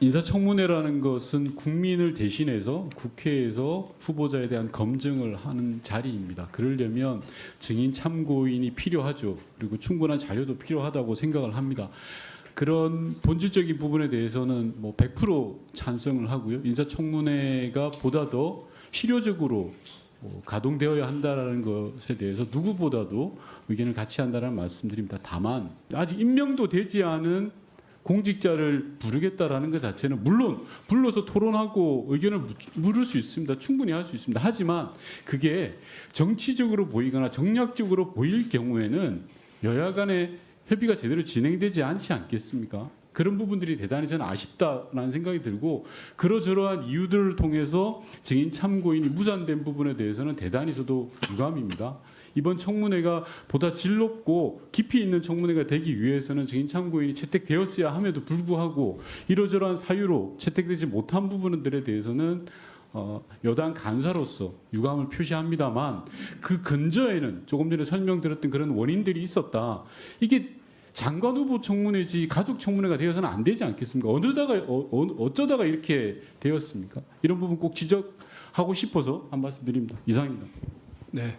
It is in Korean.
인사청문회라는 것은 국민을 대신해서 국회에서 후보자에 대한 검증을 하는 자리입니다. 그러려면 증인 참고인이 필요하죠. 그리고 충분한 자료도 필요하다고 생각을 합니다. 그런 본질적인 부분에 대해서는 뭐 100% 찬성을 하고요. 인사청문회가 보다 더 실효적으로 뭐 가동되어야 한다라는 것에 대해서 누구보다도 의견을 같이 한다는 말씀드립니다. 다만 아직 임명도 되지 않은 공직자를 부르겠다라는 것 자체는 물론 불러서 토론하고 의견을 묻- 물을 수 있습니다. 충분히 할 수 있습니다. 하지만 그게 정치적으로 보이거나 정략적으로 보일 경우에는 여야 간의 협의가 제대로 진행되지 않지 않겠습니까? 그런 부분들이 대단히 저는 아쉽다라는 생각이 들고 그러저러한 이유들을 통해서 증인 참고인이 무산된 부분에 대해서는 대단히 저도 유감입니다. 이번 청문회가 보다 질 높고 깊이 있는 청문회가 되기 위해서는 증인 참고인이 채택되었어야 함에도 불구하고 이러저러한 사유로 채택되지 못한 부분들에 대해서는 어, 여당 간사로서 유감을 표시합니다만 그 근저에는 조금 전에 설명드렸던 그런 원인들이 있었다. 이게 장관 후보 청문회지 가족 청문회가 되어서는 안 되지 않겠습니까? 어느다가 어, 어, 어쩌다가 이렇게 되었습니까? 이런 부분 꼭 지적하고 싶어서 한 말씀 드립니다. 이상입니다. 네.